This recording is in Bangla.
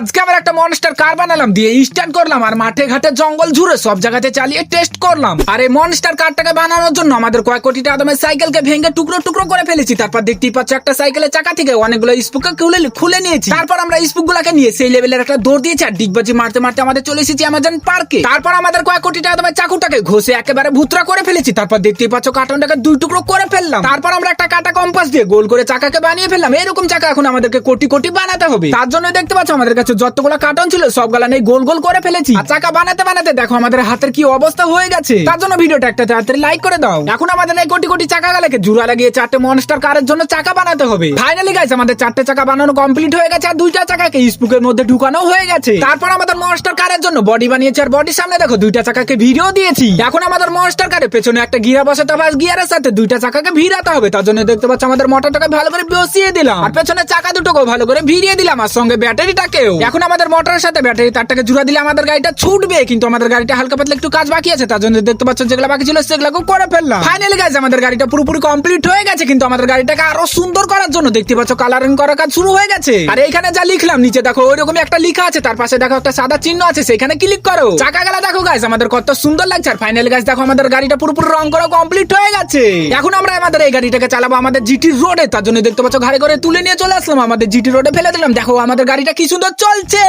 আজকে আবার একটা মনস্টার কার বানালাম, দিয়ে স্টার্ট করলাম, আর মাঠে ঘাটে জঙ্গল জুড়ে সব জায়গাতে চালিয়ে টেস্ট করলাম। আর এই মনস্টার কারটাকে বানানোর জন্য আমাদের কয়েক কোটি টাকা দামের সাইকেলকে ভেঙে টুকরো টুকরো করে ফেলেছি। তারপর দেখতেই পাচ্ছ একটা সাইকেলের চাকা থেকে অনেকগুলো স্পুকে খুলে খুলে নিয়েছি। তারপর আমরা স্পুক গুলাকে নিয়ে সেই লেভেলের একটা দৌড় দিয়েছি, আর ডিগবাজি মারতে মারতে আমাদের চলে এসেছি আমাজন পার্কে তারপর আমাদের কয়েক কোটি টাকা দামের চাকুটাকে ঘষে একেবারে ভুতরা করে ফেলেছি। তারপর দেখতেই পাচ্ছ কার্টনটাকে দুই টুকরো করে ফেললাম। তারপর আমরা একটা কাটা কম্পাস দিয়ে গোল করে চাকাকে বানিয়ে ফেললাম। এরকম চাকা এখন আমাদেরকে কোটি কোটি বানাতে হবে। তার জন্য দেখতে পাচ্ছ আমাদের কাছে যতগুলো কার্টন ছিল সব গালা নেই গোল গোল করে ফেলেছি। চাকা বানাতে বানাতে দেখো আমাদের হাতের কি অবস্থা হয়ে গেছে। তার জন্য ভিডিওটা একটা তাড়াতাড়ি লাইক করে দাও। এখন আমাদের এই কোটি কোটি চাকা গালাকে জুড়া লাগিয়ে চারটে মনস্টার কারের জন্য চাকা বানাতে হবে। ফাইনালি গাইছে আমাদের চারটে চাকা বানানো কমপ্লিট হয়ে গেছে আর দুইটা চাকাকে স্পুকের মধ্যে ঢুকানো হয়ে গেছে। তারপর আমাদের মনস্টার কারের জন্য বডি বানিয়েছে আর বডির সামনে দেখো, দুইটা চাকাকে ভিডিও দিয়েছি। এখন আমাদের মনস্টার কারের পেছনে একটা গিয়ার বসাতে হবে গিয়ারের সাথে দুইটা চাকাকে ভিড়াতে হবে। তার জন্য দেখতে পাচ্ছ আমাদের মোটরটাকে ভালো করে বসিয়ে দিলাম। আর পেছনে চাকা দুটোকে ভালো করে ভিড়িয়ে দিলাম আর সঙ্গে ব্যাটারিটাকেও এখন আমাদের মোটরের সাথে ব্যাটারি তারটাকে জুড়া দিলে আমাদের গাড়িটা ছুটবে কিন্তু আমাদের গাড়িটা হালকা পাতলা একটু কাজ বাকি আছে তার জন্য দেখতে পাচ্ছ যেগুলো বাকি ছিল সেগুলোকে করে ফেললাম। ফাইনালি গাইজ আমাদের গাড়িটা পুরোপুরি কমপ্লিট হয়ে গেছে কিন্তু আমাদের গাড়িটাকে আরও সুন্দর করার জন্য দেখতে পাচ্ছ কালারিং করার কাজ শুরু হয়ে গেছে। আর এইখানে যা লিখলাম নিচে দেখো ওইরকম একটা লেখা আছে তার পাশে দেখো একটা সাদা চিহ্ন আছে সেখানে ক্লিক করো। চাকা গেলা দেখো গাইজ আমাদের কত সুন্দর লাগছে। আর ফাইনালি গাইজ দেখো আমাদের গাড়িটা পুরোপুরি রং করা কমপ্লিট হয়ে গেছে। এখন আমরা আমাদের এই গাড়িটাকে চালাবো আমাদের জিটি রোডে তার জন্য দেখতে পাচ্ছ ঘরে ঘরে তুলে নিয়ে চলে আসলাম আমাদের জিটি রোডে ফেলে দিলাম। দেখো আমাদের গাড়িটা কি সুন্দর চলছে